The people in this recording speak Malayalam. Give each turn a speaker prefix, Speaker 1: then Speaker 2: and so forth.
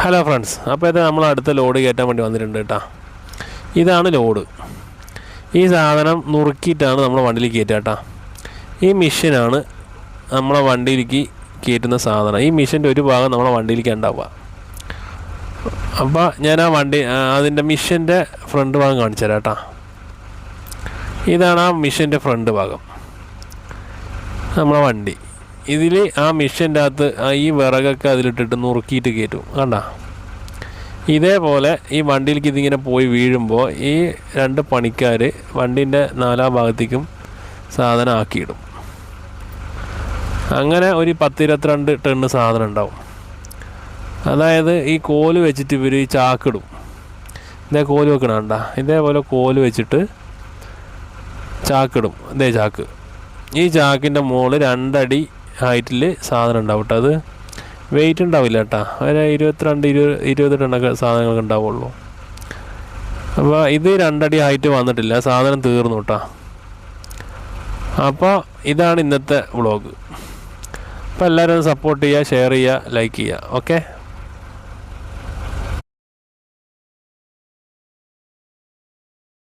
Speaker 1: ഹലോ ഫ്രണ്ട്സ് അപ്പോൾ ഇത് നമ്മൾ അടുത്ത ലോഡ് കയറ്റാൻ വേണ്ടി വന്നിട്ടുണ്ട് കേട്ടോ. ഇതാണ് ലോഡ്. ഈ സാധനം നുറുക്കിയിട്ടാണ് നമ്മൾ വണ്ടിയിൽ കയറ്റുക കേട്ടോ. ഈ മെഷീനാണ് നമ്മളെ വണ്ടിയിലേക്ക് കയറ്റുന്ന സാധനം. ഈ മെഷീന്റെ ഒരു ഭാഗം നമ്മളെ വണ്ടിയിലേക്ക് ഉണ്ടാവുക. അപ്പോൾ ഞാൻ ആ വണ്ടി അതിന്റെ മിഷന്റെ ഫ്രണ്ട് ഭാഗം കാണിച്ചു തരാം കേട്ടോ. ഇതാണ് ആ മിഷന്റെ ഫ്രണ്ട് ഭാഗം. നമ്മളെ വണ്ടി. ഇതിൽ ആ മിഷന്റെ അകത്ത് ഈ വിറകൊക്കെ അതിലിട്ടിട്ട് നുറുക്കിയിട്ട് കയറ്റും. കണ്ട? ഇതേപോലെ ഈ വണ്ടിയിലേക്ക് ഇതിങ്ങനെ പോയി വീഴുമ്പോൾ ഈ രണ്ട് പണിക്കാർ വണ്ടീന്റെ നാലാം ഭാഗത്തേക്കും സാധനം ആക്കിയിടും. അങ്ങനെ ഒരു പത്തിരുപത്തിരണ്ട് ടണ്ണ് സാധനം ഉണ്ടാവും. അതായത് ഈ കോൽ വെച്ചിട്ട് ഇവർ ഈ ചാക്കിടും. ഇതേ കോൽ വെക്കണം കണ്ട? ഇതേപോലെ കോൽ വെച്ചിട്ട് ചാക്കിടും. ഇതേ ചാക്ക്. ഈ ചാക്കിന്റെ മുകളിൽ രണ്ടടി ഹൈറ്റിൽ സാധനം ഉണ്ടാവും കേട്ടോ. അത് വെയിറ്റ് ഉണ്ടാവില്ല കേട്ടോ. ഒരു ഇരുപത്തിരണ്ട് ഇരുപത് ഇരുപത് ടണ്ണൊക്കെ സാധനങ്ങൾക്ക് ഉണ്ടാവുള്ളൂ. അപ്പോൾ ഇത് രണ്ടടി ഹൈറ്റ് വന്നിട്ടില്ല. സാധനം തീർന്നു കേട്ടോ. അപ്പോൾ ഇതാണ് ഇന്നത്തെ വ്ളോഗ് അപ്പോൾ എല്ലാവരും സപ്പോർട്ട് ചെയ്യുക ഷെയർ ചെയ്യുക ലൈക്ക് ചെയ്യുക. ഓക്കെ